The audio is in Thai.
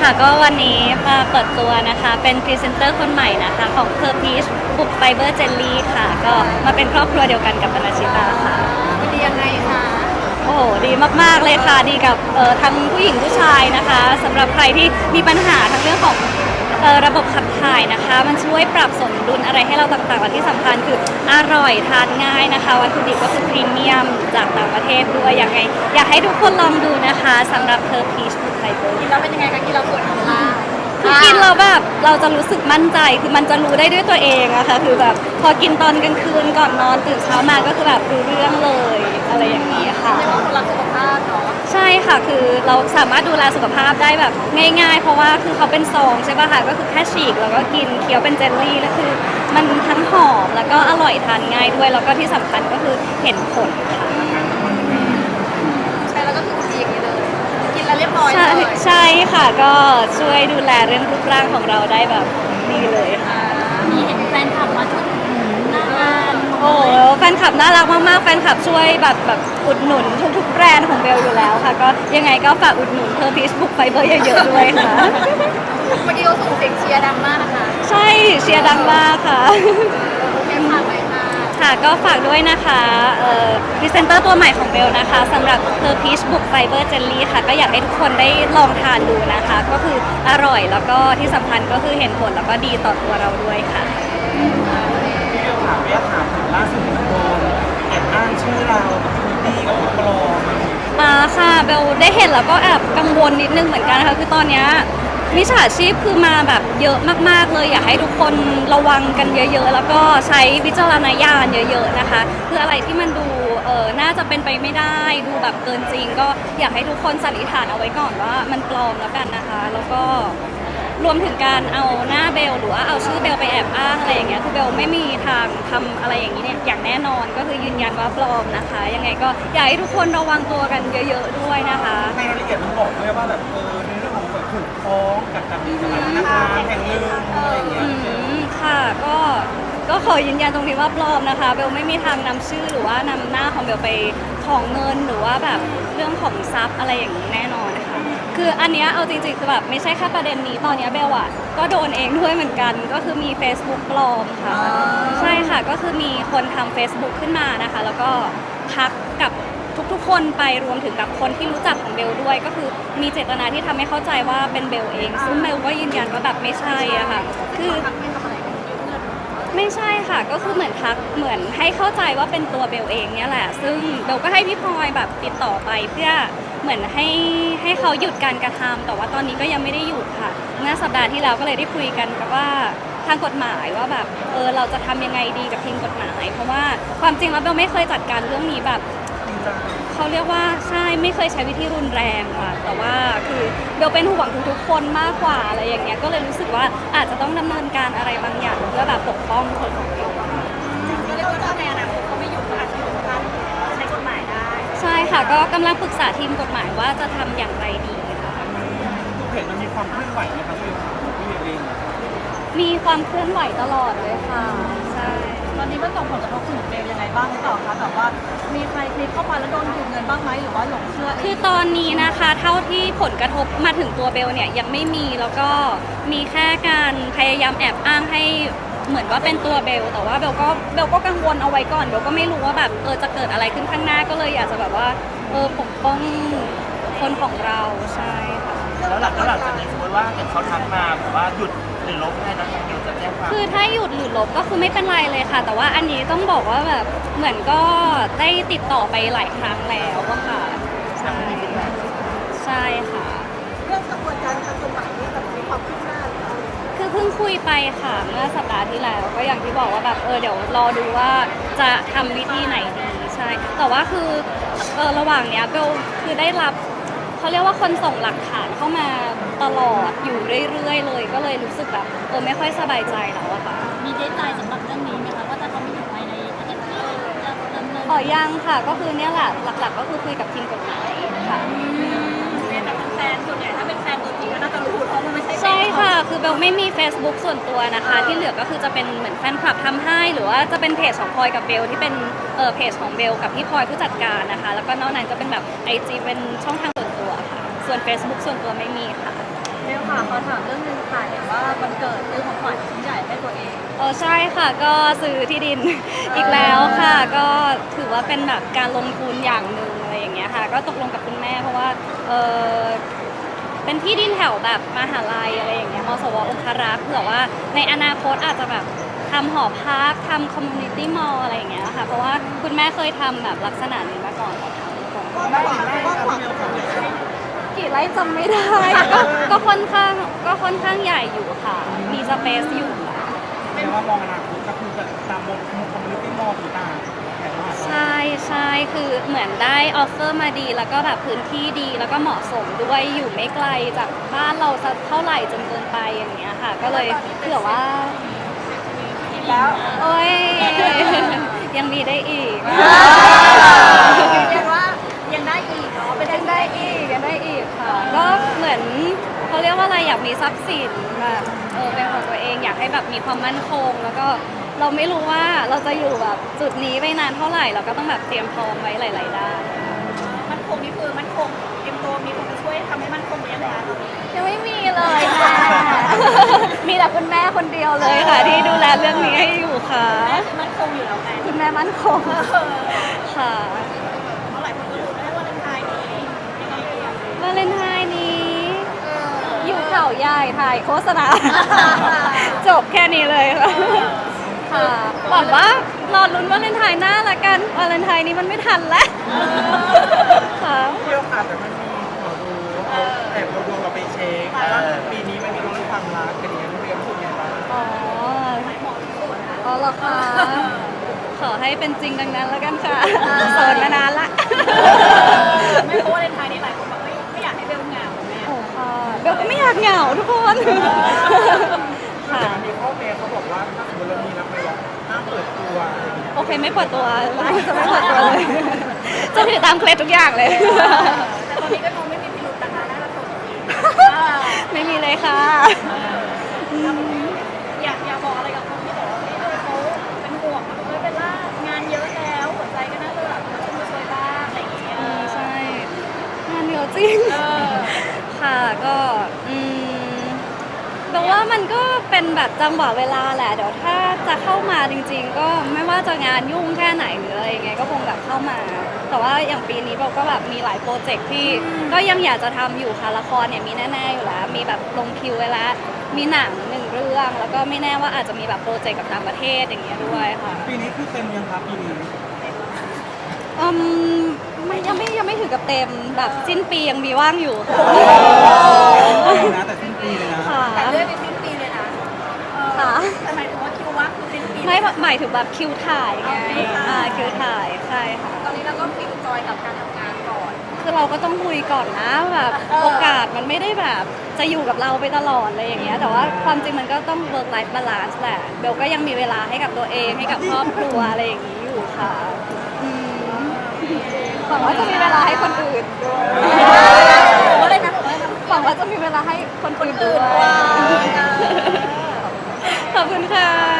ค่ะก็วันนี้มาเปิดตัวนะคะ เป็นพรีเซนเตอร์คนใหม่นะคะ ของเพอร์พีชบุกไฟเบอร์เจลลี่ค่ะ ก็มาเป็นครอบครัวเดียวกันกับปนาชิตาค่ะมันดียังไงคะโอ้โหดีมากๆเลยค่ะ ดีกับเอ่อทั้งผู้หญิงผู้ชายนะคะสำหรับใครที่มีปัญหาทั้งเรื่องของเอ่อระบบขับถ่ายนะคะ มันช่วยปรับสมดุลอะไรให้เราต่างๆและที่สำคัญคืออร่อยทานง่ายนะคะ วัตถุดิบก็คือพรีเมียมจากต่างประเทศด้วยยังไง อยากให้ทุกคนลองดูนะคะสำหรับเพอร์พีชบุกไฟเบอร์ กินแล้วเป็น คือกินเราแบบเราจะรู้สึกมั่นใจคือมันจะรู้ได้ด้วยตัวเองอะค่ะคือแบบพอกินตอนกลางคืนก่อนนอนตื่นเช้ามาก็คือแบบรู้เรื่องเลยอะไรอย่างนี้ค่ะ เรียกว่าคนรักสุขภาพเนาะใช่ค่ะคือเราสามารถดูแลสุขภาพได้แบบง่ายๆ เพราะว่าคือเขาเป็นซองใช่ป่ะคะก็คือแค่ฉีกแล้วก็กินเคี้ยวเป็นเจลลี่แล้วคือ มันทั้งหอมแล้วก็อร่อยทานง่ายด้วยแล้วก็ที่สำคัญก็คือเห็นผลค่ะ ใช่แล้วก็คือดีอย่างนี้เลย กินแล้วเรี ยบร้อยใช่เลยใช่ค่ะก็ช่วยดูแลเรื่องรูปร่างของเราได้แบบดีเลยค่ะ มีเห็นแฟนคลับมาชุดหน้างานโอ้แฟนคลับน่ารักมากๆ แฟนคลับช่วยแบบแบบอุดหนุนทุกๆแบรนด์ของเบลอยู่แล้วค่ะ ก็ยังไงก็ฝากอุดหนุนเพอร์พีชบุกไฟเบอร์เยอะๆด้วยค่ะ เมื่อกี้เขาส่งเสียงเชียร์ดังมากนะคะใช่เชียร์ดังมากค่ะ โอเคผ่านไป ค่ะค่ะก็ฝากด้วยนะคะเอ่อพรีเซนเตอร์ตัวใหม่ของเบลนะคะสำหรับ Per Peach Book Fiber Jelly ค่ะ ก็อยากให้ทุกคนได้ลองทานดูนะคะ ก็คืออร่อยแล้วก็ที่สำคัญก็คือเห็นผลแล้วก็ดีต่อตัวเราด้วยค่ะพี่เบลถามเรียกถามถึงล่าสุดที่โดนแอบอ้างชื่อเราคุณดีกับคุณปลอมมาค่ะเบลได้เห็นแล้วก็แอบกังวลนิดนึงเหมือนกันนะคะคือตอนเนี้ย มิจฉาชีพคือมาแบบเยอะมากๆเลย อยากให้ทุกคนระวังกันเยอะ ๆ แล้วก็ใช้วิจารณญาณเยอะ ๆ นะคะคืออะไรที่มันดูเออน่าจะเป็นไปไม่ได้ดูแบบเกินจริง ก็อยากให้ทุกคนสันนิษฐานเอาไว้ก่อนว่ามันปลอมแล้วกันนะคะ แล้วก็รวมถึงการเอาหน้าเบลหรือว่าเอาชื่อเบลไปแอบอ้างอะไรอย่างเงี้ยคือเบลไม่มีทางทำอะไรอย่างนี้เนี่ยอย่างแน่นอนก็คือยืนยันว่าปลอมนะคะ ยังไงก็อยากให้ทุกคนระวังตัวกันเยอะ ๆ ด้วยนะคะในรายละเอียดมันบอกด้วยว่าแบบเออ ถูกฟ้องกับกับสถานธนาคารแห่งหนึ่งอะไรอย่างเงี้ยอืมค่ะก็ก็ขอยืนยันตรงนี้ว่าปลอมนะคะเบลไม่มีทางนำชื่อหรือว่านำหน้าของเบลไปของเงินหรือว่าแบบเรื่องของทรัพย์อะไรอย่างนี้แน่นอนนะคะคืออันเนี้ยเอาจริงๆคือแบบไม่ใช่แค่ประเด็นนี้ตอนเนี้ยเบลอะก็โดนเองด้วยเหมือนกัน ก็คือมี Facebook ปลอมค่ะ ใช่ค่ะก็คือมีคนทำ Facebook ขึ้นมานะคะ แล้วก็ทักกับทุกๆ คนไปรวมถึงกับคนที่รู้จักของเบลด้วย ก็คือมีเจตนาที่ทำให้เข้าใจว่าเป็นเบลเอง ซึ่งเบลก็ยืนยันว่าแบบไม่ใช่อะค่ะ คือไม่ใช่ค่ะ ก็คือเหมือนทักเหมือนให้เข้าใจว่าเป็นตัวเบลเองเนี่ยแหละ ซึ่งเบลก็ให้พี่พลอยแบบติดต่อไปเพื่อเหมือนให้ให้เขาหยุดการกระทำแต่ว่าตอนนี้ก็ยังไม่ได้หยุดค่ะเมื่อสัปดาห์ที่แล้วก็เลยได้คุยกันกับว่าทางกฎหมายว่าแบบเออเราจะทำยังไงดีกับทีมกฎหมาย เพราะว่าความจริงแล้วเบลไม่เคยจัดการเรื่องนี้แบบ เขาเรียกว่าใช่ไม่เคยใช้วิธีรุนแรงค่ะ แต่ว่าคือเบลเป็นห่วงทุกๆคนมากกว่าอะไรอย่างเงี้ยก็เลยรู้สึกว่าอาจจะต้องดำเนินการอะไรบางอย่างเพื่อแบบปกป้องคนของเบลก็เรียกว่าถ้าในอนาคตเขาไม่หยุดก็อาจจะสามารถใช้กฎหมายได้ใช่ค่ะ ก็กำลังปรึกษาทีมกฎหมายว่าจะทำอย่างไรดีค่ะ ทุกเพจมันมีความเคลื่อนไหวนะครับพี่พี่เบลเองมีความเคลื่อนไหวตลอดเลยค่ะใช่ตอ นี้มันส่งผลกระทบถึงเบลยังไงบ้างหรือเปล่าคะแบบว่ามีใครคลิกเข้ามาแล้วโดนดูดเงินบ้างไหมหรือว่าหลงเชื่อเอคือตอนนี้นะคะเท่าที่ผลกระทบมาถึงตัวเบลเนี่ยยังไม่มีแล้วก็มีแค่การพยายามแอบอ้างให้เหมือนว่าเป็นตัวเบล แต่ว่าเบลก็เบลก็กังวลเอาไว้ก่อนเบลก็ไม่รู้ว่าแบบเออจะเกิดอะไรขึ้นข้างหน้าก็เลยอยากจะแบบว่าเออปกป้องคนของเราใช่ แล้วหลังแล้วหลังจากนี้สมมติว่าเกิดเขาทักมาแบบว่าหยุดหรือลบให้นะทางเบลจะแจ้งความคือถ้าหยุดหรือลบก็คือไม่เป็นไรเลยค่ะ แต่ว่าอันนี้ต้องบอกว่าแบบเหมือนก็ได้ติดต่อไปหลายครั้งแล้วอะค่ะใช่ใช่ค่ะ เรื่องกระบวนการทางกฎหมายนี่แบบมีความคืบหน้าหรืออะไรคือเพิ่งคุยไปค่ะเมื่อสัปดาห์ที่แล้วก็อย่างที่บอกว่าแบบเออเดี๋ยวรอดูว่าจะทำวิธีไหนดีใช่แต่ว่าคือเออระหว่างเนี้ยเบลคือได้รับเขาเรียกว่าคนส่งหลักฐาน เข้ามาตลอดอยู่เรื่อยๆ เลย ก็เลยรู้สึกแบบเออไม่ค่อยสบายใจแล้วอะค่ะมีเดทไลน์สำหรับเรื่องนี้ไหมคะว่าจะต้องมีอยู่ภายในอาทิตย์นี้จะดำเนินอ๋อยังค่ะ ก็คือเนี่ยแหละหลัก ๆ ก็คือคุยกับทีมกฎหมายค่ะเนี่ยแต่แฟนส่วนใหญ่ถ้าเป็นแฟนตัวจริงก็น่าจะรู้เพราะมันไม่ใช่ใช่ค่ะ คือเบลไม่มี Facebook ส่วนตัวนะคะ ที่เหลือก็คือจะเป็นเหมือนแฟนคลับทำให้หรือว่าจะเป็นเพจของพลอยกับเบลที่เป็นเออเพจของเบลกับพี่พลอยผู้จัดการนะคะ แล้วก็นอกนั้นก็เป็นแบบ IG เป็นช่องทาง ส่วนตัวค่ะส่วน Facebook ส่วนตัวไม่มีค่ะเบลค่ะขอถามเรื่องหนึงค่ะเห็นว่าวันเกิดซื้อของขวัญชิ้นใหญ่ให้ตัวเอง เออใช่ค่ะก็ซื้อที่ดิน อีกแล้วค่ะ ก็ถือว่าเป็นแบบการลงทุนอย่างหนึ่งอะไรอย่างเงี้ยค่ะ ก็ตกลงกับคุณแม่เพราะว่าเออเป็นที่ดินแถวแบบมหาลัยอะไรอย่างเงี้ยมสวองคารักษ์เผื่อว่าในอนาคตอาจจะแบบทำหอพักทำคอมมูนิตี้มอลอะไรอย่างเงี้ยค่ะ เพราะว่าคุณแม่เคยทำแบบลักษณะนี้มาก่อนเราทำก่อนได้หวัง ได้ครับพี่เบลครับกี่ไร่จำไม่ได้ก็ก็ค่อนข้างก็ค่อนข้างใหญ่อยู่ค่ะ มีสเปซอยู่ค่ะแปลว่ามองอนาคตก็คือแบบตามมองคอมมูนิตี้มอลต่างๆแต่ว่าใช่ใช่คือเหมือนได้ออฟเฟอร์มาดี แล้วก็แบบพื้นที่ดีแล้วก็เหมาะสมด้วยอยู่ไม่ไกลจากบ้านเราสักเท่าไหร่จนเกินไปอย่างเงี้ยค่ะ ก็เลยเผื่อว่า แล้ว โอ้ย ยังมีได้อีก เรียกว่ายังได้อีกเนาะเป็น ยังได้อีกยังได้อี กค่ะก็เหมือนเขาเรียกว่าอะไรอยากมีทรัพย์สินแบบเออเป็นของตัวเองอยากให้แบบมีความมั่นคง แล้วก็เราไม่รู้ว่าเราจะอยู่แบบจุดนี้ไปนานเท่าไหร่ เราก็ต้องแบบเตรียมพร้อมไว้หลายๆด้านมันคงนี่คือมันคงเตรียมตัวมีคนมาช่วยทำให้มันคงหรือยังไงคะตอนนี้ยังไม่มีเลยค่ะ มีแต่คุณแม่คนเดียวเลยค่ะ ที่ดูแลเรื่องนี้ให้อยู่ค่ะ มันคงอยู่แล้วไงคุณแม่มั่นคงค่ะ เพราะหลายคนก็รู้ได้ว่าเลนไทน์นี้ยังไงดีอะ วาเลนไทน์นี้ อยู่ เขาใหญ่ถ่ายโฆษณา จบแค่นี้เลยค่ะค่ะหวังว่ารอลุ้นวาเลนไทน์หน้าละกันวาเลนไทน์นี้มันไม่ทันแล้วค่ะพี่เบลค่ะแต่มันมีหมอดูเอาแอบเอาดวงเราไปเช็คว่าปีนี้มันมีเรื่องความรักกันอย่างเงี้ยพี่เบลรู้สึกไงบ้างอ๋ออ๋อเหรอคะขอให้เป็นจริงดังนั้นแล้วกันค่ะโสดมานานละไม่เพราะว่าเลนไทน์ากเหงาทุกคนค่ะแต่มันมีข้อแม้เขาบอกว่าถ้าสมมติเรามีรักไม่หรอกห้ามเปิดตัวอะไรอย่างเงี้ยโอเคไม่เปิดตัวจะไม่เปิดตัวเลยจะถือตามเคล็ดทุกอย่างเลย แต่ตอนนี้ก็ดูไม่มีพิรุธนะคะน่าจะโสดดีไม่มีเลยค่ะอยากอยากบอกอะไรกับคนที่บอกว่าเออเขาเป็นห่วงแบบเออเบลล่างานเยอะแล้วหัวใจก็น่าจะแบบช่วยมาช่วยบ้างอะไรอย่างเงี้ย ใช่งานเยอะจริง เออ ค่ะก็อืมแปลว่ามันก็เป็น แบบจังหวะเวลาแหละเดี๋ยวถ้าจะเข้ามาจริง ๆ ก็ไม่ว่าจะงานยุ่งแค่ไหนหรืออะไรยังไงก็คงแบบเข้ามา แต่ว่าอย่างปีนี้เราก็แบบมีหลายโปรเจกต์ที่ก็ยังอยากจะทำอยู่ค่ะละครเนี่ยมีแน่ๆอยู่แล้ว มีแบบลงคิวไว้แล้วมีหนังหนึ่งเรื่องแล้วก็ไม่แน่ว่าอาจจะมีแบบโปรเจกต์กับต่างประเทศอย่างเงี้ยด้วยค่ะปีนี้คือเต็มยังครับปีนี้อืมไม่ยังไม่ยังไม่ถึงกับเต็มแบบสิ้นปียังมีว่างอยู่ค่ะนะแต่สิ้นปีเลยนะค่ะแต่เรื่องนี้ ไม่หมายถึงแบบคิวถ่ายไงอ่าคิวถ่ายใช่ค่ะ ตอนนี้เราก็ฟิลจอยกับการทำงานก่อน คือเราก็ต้องคุยก่อนนะแบบโอกาสมันไม่ได้แบบจะอยู่กับเราไปตลอดอะไรอย่างเงี้ย แต่ว่าความจริงมันก็ต้อง work life balance แหละเบลก็ยังมีเวลาให้กับตัวเองให้กับครอบครัวอะไรอย่างงี้อยู่ค่ะหวังว่าจะมีเวลาให้คนอื่นด้วยอะไรนะหวังว่าจะมีเวลาให้คนอื่นด้วยขอบคุณค่ะ